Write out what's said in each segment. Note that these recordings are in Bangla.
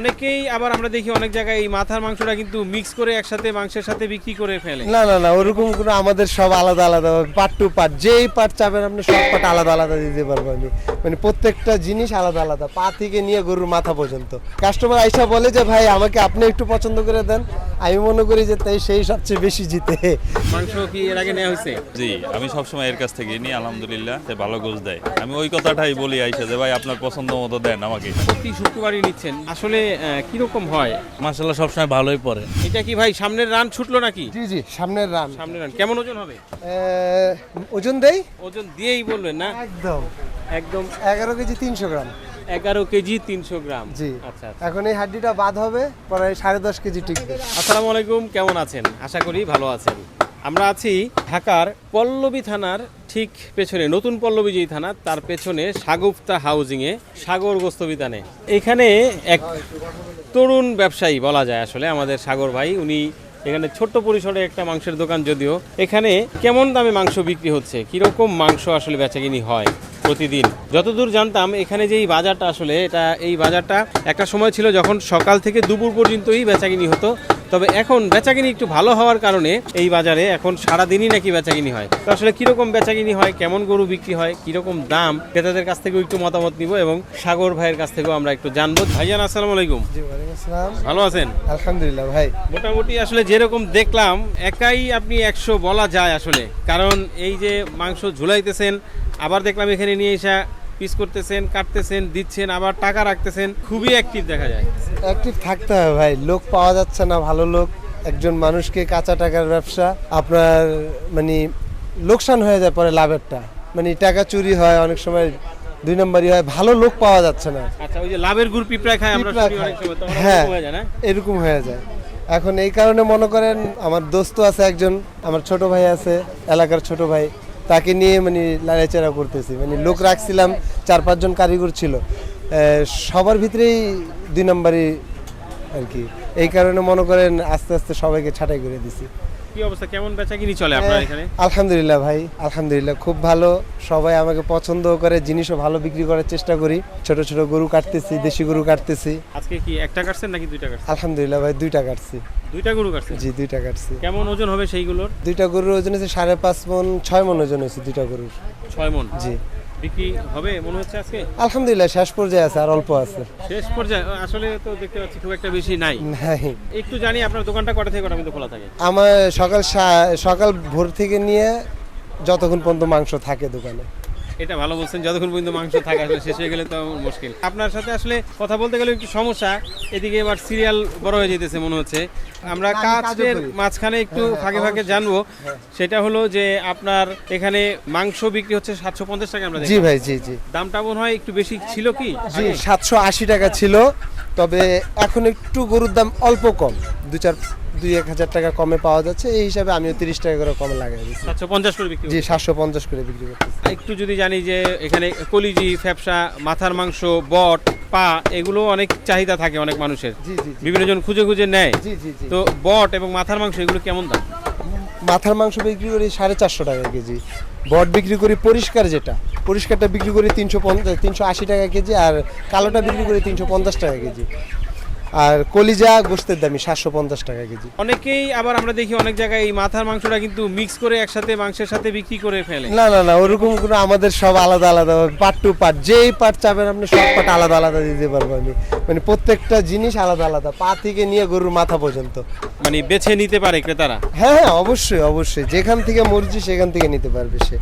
অনেকেই আবার আমরা দেখি অনেক জায়গায় এই মাথার মাংসটা কিন্তু মিক্স করে একসাথে মাংসের সাথে বিক্রি করে ফেলে। না না না ওরকম কোনো আমাদের সব আলাদা আলাদা পার্ট টু পার্ট যেই পার্ট চাবেন আপনি সব পার্ট আলাদা আলাদা দিতে পারব আমি। মানে প্রত্যেকটা জিনিস আলাদা আলাদা পা থেকে নিয়ে গরুর মাথা পর্যন্ত। কাস্টমার আইসা বলে যে ভাই আমাকে আপনি একটু পছন্দ করে দেন। আমি মনে করি যে তাই সেই সবচেয়ে বেশি জিতে। মাংস কি এর আগে নেওয়া হয়েছে? জি আমি সবসময় এর কাছ থেকে নিই আলহামদুলিল্লাহ সে ভালো গোছ দেয়। আমি ওই কথাটাই বলি আইসা যে ভাই আপনার পছন্দ মতো দেন আমাকে। প্রতি শুক্রবারই নিচ্ছেন। আসলে কীরকম হয়? মাসাল্লাহ সবসময় ভালোই পড়ে এটা কি ভাই সামনের রান ছুটলো নাকি? জি জি সামনের রান। সামনের রান। কেমন ওজন হবে? ওজন দেই? ওজন দিয়েই বলবেন না? একদম। একদম। এগারো কেজি তিনশো গ্রাম। এগারো কেজি তিনশো গ্রাম। জি। আচ্ছা আচ্ছা। এখন এই হাড্ডিটা বাদ হবে পরে সাড়ে দশ কেজি টিকবে। আসসালামু আলাইকুম কেমন আছেন? আশা করি ভালো আছেন। আমরা আছি ঢাকার পল্লবী থানার ঠিক পেছনে, নতুন পল্লবী যেই থানা, তার পেছনে সাগুপ্তা হাউজিংয়ে সাগর গোস্তবিতানে এখানে এক তরুণ ব্যবসায়ী বলা যায় আসলে, আমাদের সাগর ভাই। উনি এখানে ছোট্ট পরিসরে একটা মাংসের দোকান যদিও। এখানে কেমন দামে মাংস বিক্রি হচ্ছে? কীরকম মাংস আসলে বেচাকিনি হয় প্রতিদিন? যতদূর জানতাম, এখানে যে এই বাজারটা আসলে, এটা এই বাজারটা একটা সময় ছিল যখন সকাল থেকে দুপুর পর্যন্তই বেচাকিনি হতো। তবে এখন বেচাকিনি একটু ভালো হওয়ার কারণে এই বাজারে এখন সারা দিনই নাকি বেচাকিনি হয়। তো আসলে কীরকম বেচাকিনি হয় কেমন গরু বিক্রি হয় কীরকম দাম ক্রেতাদের কাছ থেকেও একটু মতামত নিব এবং সাগর ভাইয়ের কাছ থেকেও আমরা একটু জানব। ভাইজান আসসালামু আলাইকুম। ভালো আছেন? আলহামদুলিল্লাহ ভাই। মোটামুটি আসলে যেরকম দেখলাম একাই আপনি একশো বলা যায় আসলে। কারণ এই যে মাংস ঝুলাইতেছেন আবার দেখলাম এখানে নিয়ে এসে পিস করতেছেন কাটতেছেন দিচ্ছেন আবার টাকা রাখতেছেন খুবই অ্যাক্টিভ দেখা যায়। অ্যাক্টিভ থাকতে হবে ভাই লোক পাওয়া যাচ্ছে না ভালো লোক একজন মানুষকে কাঁচা টাকার ব্যবসা আপনার মানে লোকসান হয়ে যায় পরে লাভেরটা। মানে টাকা চুরি হয় অনেক সময় দুই নম্বরই হয় ভালো লোক পাওয়া যাচ্ছে না। আচ্ছা ওই যে লাভের গুড় পিঁপড়া খায় আমরা অনেক সময় হ্যাঁ যায় না? এরকম হয়ে যায়। এখন এই কারণে মনে করেন আমার দোস্ত আছে একজন আমার ছোট ভাই আছে এলাকার ছোট ভাই। তাকে নিয়ে মানে লাড়াচাড়া করতেছি। মানে লোক রাখছিলাম, চার পাঁচজন কারিগর ছিল। সবার ভিতরেই দুই নম্বরই আর কি। এই কারণে মনে করেন আস্তে আস্তে সবাইকে ছাঁটাই করে দিছি। কি অবস্থা? কেমন বেচাকিনি চলে আপনার এখানে? আলহামদুলিল্লাহ ভাই আলহামদুলিল্লাহ খুব ভালো। সবাই আমাকে পছন্দ করে জিনিসও ভালো বিক্রি করার চেষ্টা করি। ছোট ছোট গরু কাটতেছি দেশি গরু কাটতেছি। আজকে কি একটা কাটছেন নাকি দুইটা কাটছেন? আলহামদুলিল্লাহ ভাই দুইটা কাটছি। দুইটা গরু কাটছেন? জি দুইটা কাটছি। কেমন ওজন হবে সেইগুলোর? দুইটা গরুর ওজন হচ্ছে সাড়ে পাঁচ মন ছয় মন ওজন হয়েছে দুইটা গরুর। ছয় মন? জি। বিক্রি হবে মনে হচ্ছে আজকে? আলহামদুলিল্লাহ শেষ পর্যায়ে আছে আর অল্প আছে। শেষ পর্যায়ে? আসলে তো দেখতে পাচ্ছি খুব একটা বেশি নাই। নাই। একটু জানি আপনার দোকানটা কটা থেকে কটা পর্যন্ত খোলা থাকে? আমার সকাল সকাল ভোর থেকে নিয়ে যতক্ষণ পর্যন্ত মাংস থাকে দোকানে। এটা ভালো বলছেন যতক্ষণ পর্যন্ত মাংস থাকে আসলে শেষ হয়ে গেলে তো মুশকিল। আপনার সাথে আসলে কথা বলতে গেলে একটু সমস্যা এদিকে এবার সিরিয়াল বড় হয়ে যেতেছে মনে হচ্ছে। আমরা কাজের মাঝখানে একটু হ্যাঁ, ফাঁকে ফাঁকে জানব। সেটা হলো যে আপনার এখানে মাংস বিক্রি হচ্ছে সাতশো পঞ্চাশ টাকা আমরা জি ভাই জি জি। দামটা মনে হয় একটু বেশি ছিল কি? জি সাতশো আশি টাকা ছিল। তবে এখন একটু গরুর দাম অল্প কম। দু চার দুই এক হাজার টাকা কমে পাওয়া যাচ্ছে। এই হিসাবে আমিও তিরিশ টাকা করে কমে লাগাই দিচ্ছি। সাতশো পঞ্চাশ করে বিক্রি জি সাতশো পঞ্চাশ করে বিক্রি করতেছি। একটু যদি জানি যে এখানে কলিজি ফ্যাপসা মাথার মাংস বট পা এগুলো অনেক চাহিদা থাকে অনেক মানুষের। জি জি জি। বিভিন্ন জন খুঁজে খুঁজে নেয়। জি জি জি। তো বট এবং মাথার মাংস এগুলো কেমন দাম? মাথার মাংস বিক্রি করি সাড়ে চারশো টাকা কেজি। বট বিক্রি করি পরিষ্কার যেটা। পরিষ্কারটা বিক্রি করি তিনশো পঞ্চাশ, তিনশো আশি টাকা কেজি আর কালোটা বিক্রি করি তিনশো পঞ্চাশ টাকা কেজি। আর কলিজা গোস্তের দামি সাতশো পঞ্চাশ টাকা কেজি। অনেকেই আবার আমরা দেখি অনেক জায়গায় এই মাথার মাংসটা কিন্তু মিক্স করে একসাথে মাংসের সাথে বিক্রি করে ফেলে। না না না ওরকম কোনো আমাদের সব আলাদা আলাদা পার্ট টু পার্ট যেই পার্ট চাবেন আপনি সব পার্ট আলাদা আলাদা দিতে পারব আমি। মানে প্রত্যেকটা জিনিস আলাদা আলাদা পা থেকে নিয়ে গরুর মাথা পর্যন্ত। মানে বেছে নিতে পারে ক্রেতারা? হ্যাঁ হ্যাঁ অবশ্যই অবশ্যই। যেখান থেকে মর্জি সেখান থেকে নিতে পারবে সে।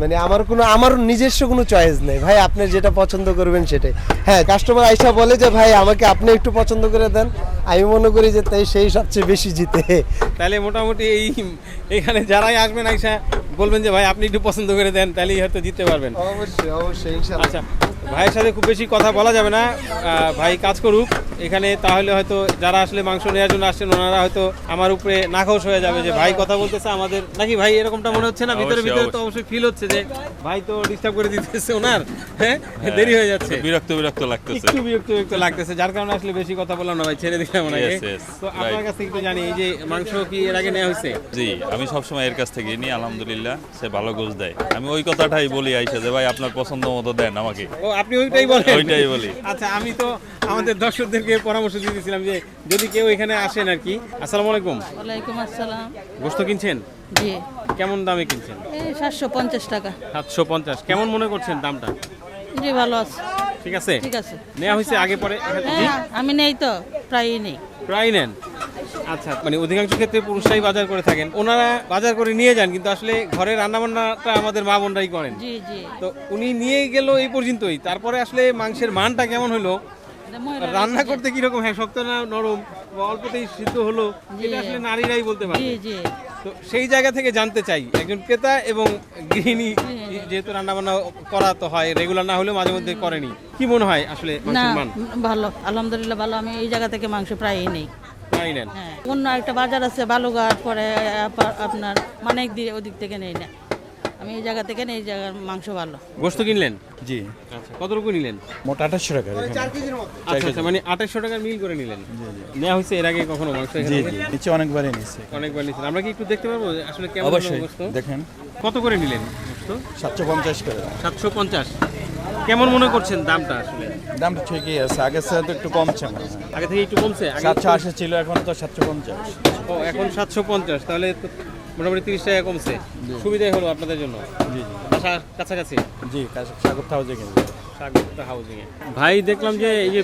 মানে আমার কোনো আমার নিজস্ব কোনো চয়েস নেই। ভাই আপনি যেটা পছন্দ করবেন সেটাই। হ্যাঁ কাস্টমার আইসা বলে যে ভাই আমাকে আপনি একটু পছন্দ করে দেন। আমি মনে করি যে তাই সেই সবচেয়ে বেশি জিতে। তাহলে মোটামুটি এই এখানে যারাই আসবেন আইসা বলবেন যে ভাই আপনি একটু পছন্দ করে দেন তাহলেই হয়তো জিততে পারবেন। অবশ্যই অবশ্যই ইনশাআল্লাহ আচ্ছা ভাইয়ের সাথে খুব বেশি কথা বলা যাবে না। ভাই কাজ করুক। এখানে তাহলে হয়তো যারা আসলে মাংস নেওয়ার জন্য আসছেন ওনারা হয়তো আমার উপরে নাখোশ হয়ে যাবে যে ভাই কথা বলতেছে আমাদের। নাকি ভাই এরকমটা মনে হচ্ছে না? ভিতরে ভিতরে তো অবশ্যই। ফিল হচ্ছে যে ভাই তো ডিস্টার্ব করে দিতেছে ওনার। হ্যাঁ? দেরি হয়ে যাচ্ছে। বিরক্ত বিরক্ত লাগতেছে। একটু বিরক্ত বিরক্ত লাগতেছে। যার কারণে আসলে বেশি কথা বললাম না ভাই ছেড়ে দিলাম ওনাকে। তো আপনার কাছ থেকে জানি এই যে মাংস কি এর আগে নেওয়া হয়েছে? জি আমি সবসময় এর কাছ থেকে নিই আলহামদুলিল্লাহ সে ভালো গোছ দেয়। আমি ওই কথাটাই বলি আইসা যে ভাই আপনার পছন্দ মতো দেন আমাকে। ও আপনি ওইটাই বলেন। ওইটাই বলি। আচ্ছা আমি তো আমাদের দর্শকদেরকে পরামর্শ দিয়ে দিয়েছিলাম যে যদি কেউ এখানে আসেন আর কি আসসালামু আলাইকুম। ওয়ালাইকুম আসসালাম। গোস্ত কিনছেন? জি। কেমন দামে কিনছেন? এই সাতশো পঞ্চাশ টাকা। সাতশো পঞ্চাশ। কেমন মনে করছেন দামটা? জি ভালো আছে। ঠিক আছে? ঠিক আছে। নেওয়া হয়েছে আগে পরে? হ্যাঁ আমি নেই তো প্রায়ই নেই। প্রায় নেন? আচ্ছা মানে অধিকাংশ ক্ষেত্রে পুরুষরাই বাজার করে থাকেন। ওনারা বাজার করে নিয়ে যান কিন্তু আসলে ঘরে রান্না বান্নাটা আমাদের মা বোনরাই করেন। জি জি। তো উনি নিয়ে গেল এই পর্যন্তই। তারপরে আসলে মাংসের মানটা কেমন হলো? রান্না করতে কীরকম? হ্যাঁ শক্ত না নরম? অল্পতেই সিদ্ধ হলো? এটা আসলে নারীরাই বলতে পারে জি তো সেই জায়গা থেকে জানতে চাই একজন ক্রেতা এবং গৃহিণী যেহেতু রান্না বান্না করা তো হয় রেগুলার না হলেও মাঝে মধ্যে করেনি। কি মনে হয় আসলে না মান? ভালো আলহামদুলিল্লাহ ভালো। আমি এই জায়গা থেকে মাংস প্রায়ই নেই। প্রায় নেন হ্যাঁ। অন্য একটা বাজার আছে বালুঘাট পরে আপনার মানিক দিয়ে ওদিক থেকে নেই না। আমি এই জায়গা থেকে এই জায়গার মাংস ভালো। গোস্ত কিনলেন? জি। আচ্ছা। কতটুকু নিলেন? মোট আঠাশশো টাকা। আচ্ছা আচ্ছা মানে আঠাশশো টাকার মিল করে নিলেন। নেওয়া হয়েছে এর আগে কখনো মাংস জি নিচে অনেকবারই নিচ্ছে অনেকবার নিয়েছেন। আমরা কি একটু দেখতে পারব আসলে কেমন অবশ্যই দেখেন। কত করে নিলেন সাতশো পঞ্চাশ করে। সাতশো পঞ্চাশ। কেমন মনে করছেন দামটা আসলে? দামটা ঠিকই আছে। আগের সাথে তো একটু কমছে আগে থেকে একটু কমছে? সাতশো আশি ছিল এখন তো সাতশো পঞ্চাশ। ও এখন সাতশো পঞ্চাশ। তাহলে মোটামুটি তিরিশ টাকা কমছে। সুবিধাই হলো আপনাদের জন্য। জি জি। কাছাকাছি। জি থাউজে কিনবে। স্বাগত ভাই দেখলাম যে এই যে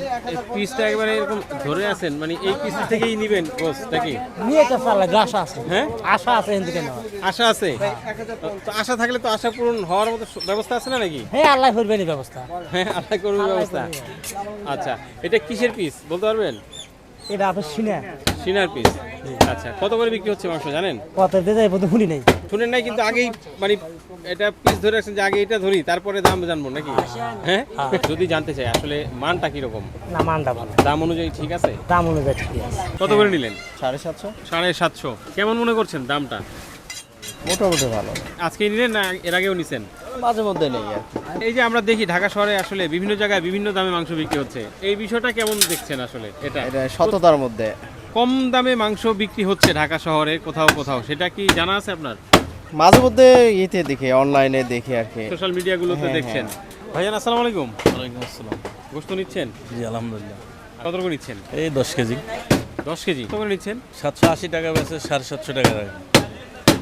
পিসটা একবারে এরকম ধরে আছেন মানে এই পিস থেকেই নিবেন নাকি? নিয়ে তো আশা আছে। হ্যাঁ? আশা আছে নেওয়া আশা আছে? তো আশা থাকলে তো আশা পূরণ হওয়ার মতো ব্যবস্থা আছে না নাকি? হ্যাঁ আল্লাহ করবেন ব্যবস্থা। হ্যাঁ আল্লাহ করবেন ব্যবস্থা। আচ্ছা এটা কিসের পিস বলতে পারবেন? এটা আপনার সিনার। পিস আচ্ছা কত করে বিক্রি হচ্ছে মাংস জানেন? কত দিয়ে যায় বলতে শুনি নাই। শুনেন নাই কিন্তু আগেই মানে এটা পিস ধরে রাখছেন যে আগে এটা ধরি তারপরে দাম জানব নাকি? হ্যাঁ। যদি জানতে চাই আসলে মানটা কীরকম? না মানটা ভালো। দাম অনুযায়ী ঠিক আছে? দাম অনুযায়ী ঠিক আছে। কত করে নিলেন? সাড়ে সাতশো। সাড়ে সাতশো। কেমন মনে করছেন দামটা? মোটামুটি ভালো। আজকে নিলেন না এর আগেও নিছেন? মাঝে মধ্যে নেই আর। এই যে আমরা দেখি ঢাকা শহরে আসলে বিভিন্ন জায়গায় বিভিন্ন দামে মাংস বিক্রি হচ্ছে। এই বিষয়টা কেমন দেখছেন আসলে এটা? এটা সততার মধ্যে। কম দামে মাংস বিক্রি হচ্ছে ঢাকা শহরে কোথাও কোথাও সেটা কি জানা আছে আপনার? মাঝে মধ্যে ইয়েতে দেখি অনলাইনে দেখি আর কি। সোশ্যাল মিডিয়াগুলোতে হ্যাঁ, দেখছেন। ভাইজান আসসালামু আলাইকুম। ওয়ালাইকুম আসসালাম। গোস্ত নিচ্ছেন? জি আলহামদুলিল্লাহ। কত করে নিচ্ছেন? এই দশ কেজি। দশ কেজি। কত করে নিচ্ছেন? সাতশো আশি টাকা বেছে সাড়ে সাতশো টাকা রাখি।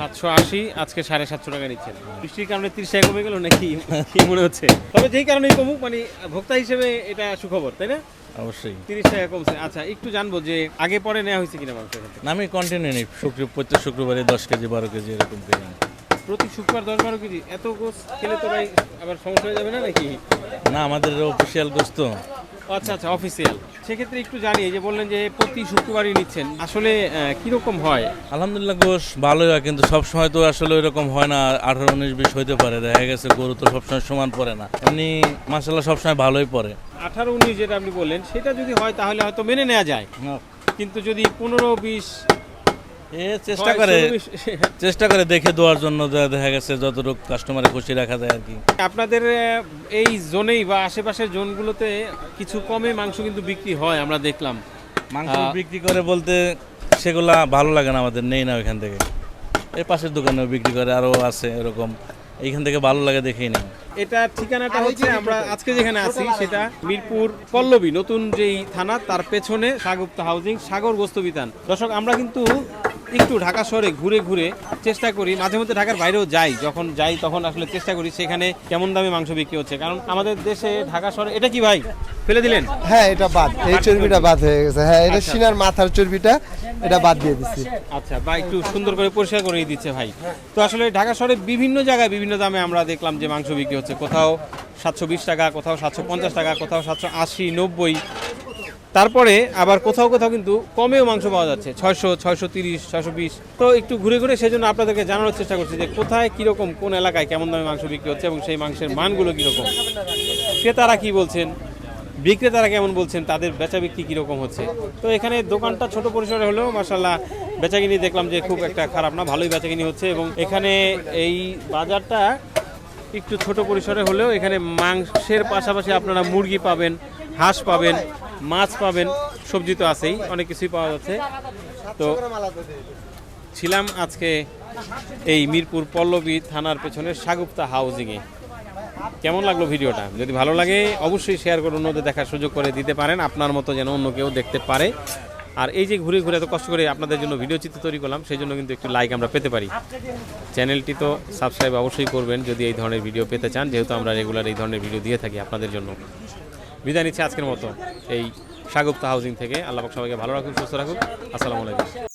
সাতশো আশি আজকে সাড়ে সাতশো টাকা নিচ্ছেন। বৃষ্টির কারণে তিরিশ টাকা কমে গেল নাকি? কি মনে হচ্ছে? তবে যেই কারণে কমুক মানে ভোক্তা হিসেবে এটা সুখবর তাই না? অবশ্যই। তিরিশ টাকা কমছে। আচ্ছা একটু জানব যে আগে পরে নেওয়া হয়েছে কিনা মাংস? না, আমি কন্টিনিউ নিই। শুক্র প্রত্যেক শুক্রবারে দশ কেজি বারো কেজি এরকম করে প্রতি শুক্রবার দশ বারো কেজি? এত গোস খেলে তো ভাই আবার সমস্যা হয়ে যাবে না নাকি? না আমাদের অফিসিয়াল গোস্ত। আচ্ছা আচ্ছা অফিসিয়াল সেক্ষেত্রে একটু জানি যে বললেন যে প্রতি শুক্রবারই নিচ্ছেন। আসলে কীরকম হয়? আলহামদুলিল্লাহ গোশ ভালোই হয় কিন্তু সবসময় তো আসলে ওইরকম হয় না আঠারো উনিশ বিশ হইতে পারে দেখা গেছে গরু তো সবসময় সমান পড়ে না। এমনি মাসাল্লাহ সবসময় ভালোই পড়ে। আঠারো উনিশ যেটা আপনি বললেন সেটা যদি হয় তাহলে হয়তো মেনে নেওয়া যায়। কিন্তু যদি পনেরো বিশ এ চেষ্টা করে। চেষ্টা করে দেখে দেওয়ার জন্য দেখা গেছে যতটুকু কাস্টমারে খুশি রাখা যায় আর কি। আপনাদের এই জোনেই বা আশেপাশের জোনগুলোতে কিছু কমে মাংস কিন্তু বিক্রি হয় আমরা দেখলাম। মাংস বিক্রি করে বলতে সেগুলা ভালো লাগে না আমাদের নেই না ওইখান থেকে। এই পাশের দোকানেও বিক্রি করে আরও আছে এরকম। এইখান থেকে ভালো লাগে দেখেই নেই। এটা ঠিকানাটা হচ্ছে আমরা আজকে যেখানে আছি সেটা মিরপুর পল্লবী নতুন যেই থানা তার পেছনে সাগুপ্তা হাউজিং সাগর গোস্ত বিতান। দর্শক আমরা কিন্তু একটু ঢাকা শহরে ঘুরে ঘুরে চেষ্টা করি মাঝে মধ্যে ঢাকার বাইরেও যাই যখন যাই তখন আসলে চেষ্টা করি সেখানে কেমন দামে মাংস বিক্রি হচ্ছে। কারণ আমাদের দেশে ঢাকা শহরে এটা কি ভাই? ফেলে দিলেন? হ্যাঁ এটা বাদ এই চর্বিটা বাদ হয়ে গেছে। হ্যাঁ এটা সিনার মাথার চর্বিটা এটা বাদ দিয়ে দিচ্ছি আচ্ছা বা একটু সুন্দর করে পরিষ্কার করে দিচ্ছে ভাই। তো আসলে ঢাকা শহরে বিভিন্ন জায়গায় বিভিন্ন দামে আমরা দেখলাম যে মাংস বিক্রি হচ্ছে। কোথাও সাতশো বিশ টাকা কোথাও সাতশো পঞ্চাশ টাকা কোথাও সাতশো আশি নব্বই তারপরে আবার কোথাও কোথাও কিন্তু কমেও মাংস পাওয়া যাচ্ছে, ছয়শো ছয়শো তিরিশ, ছয়শো বিশ। তো একটু ঘুরে ঘুরে সেজন্য আপনাদেরকে জানানোর চেষ্টা করছি যে কোথায় কীরকম, কোন এলাকায় কেমন দামে মাংস বিক্রি হচ্ছে এবং সেই মাংসের মানগুলো কীরকম। ক্রেতারা কি বলছেন? বিক্রেতারা কেমন বলছেন? তাদের বেচা বিক্রি কীরকম হচ্ছে? তো এখানে দোকানটা ছোট পরিসরে হলেও মাসাল্লাহ বেচাকিনি দেখলাম যে খুব একটা খারাপ না, ভালোই বেচাকিনি হচ্ছে এবং এখানে এই বাজারটা একটু ছোট পরিসরে হলেও এখানে মাংসের পাশাপাশি আপনারা মুরগি পাবেন, হাঁস পাবেন মাছ পাবেন, সবজি তো আছেই, অনেক কিছুই পাওয়া যাচ্ছে। তো ছিলাম আজকে এই মিরপুর পল্লবী থানার পেছনে সাগুপ্তা হাউজিংয়ে। কেমন লাগল ভিডিওটা? যদি ভালো লাগে, অবশ্যই শেয়ার করে অন্যদের দেখার সুযোগ করে দিতে পারেন, আপনার মতো যেন অন্য কেউ দেখতে পারে। আর এই যে ঘুরে ঘুরে এত কষ্ট করে আপনাদের জন্য ভিডিও চিত্র তৈরি করলাম, সেই জন্য কিন্তু একটু লাইক আমরা পেতে পারি। চ্যানেলটি তো সাবস্ক্রাইব অবশ্যই করবেন, যদি এই ধরনের ভিডিও পেতে চান, যেহেতু আমরা রেগুলার এই ধরনের ভিডিও দিয়ে থাকি আপনাদের জন্য। বিদায় নিচ্ছি আজকের মতো। এই সাগুপ্তা হাউজিং থেকে। আল্লাহ সবাইকে ভালো রাখুন সুস্থ রাখুন আসসালামু আলাইকুম।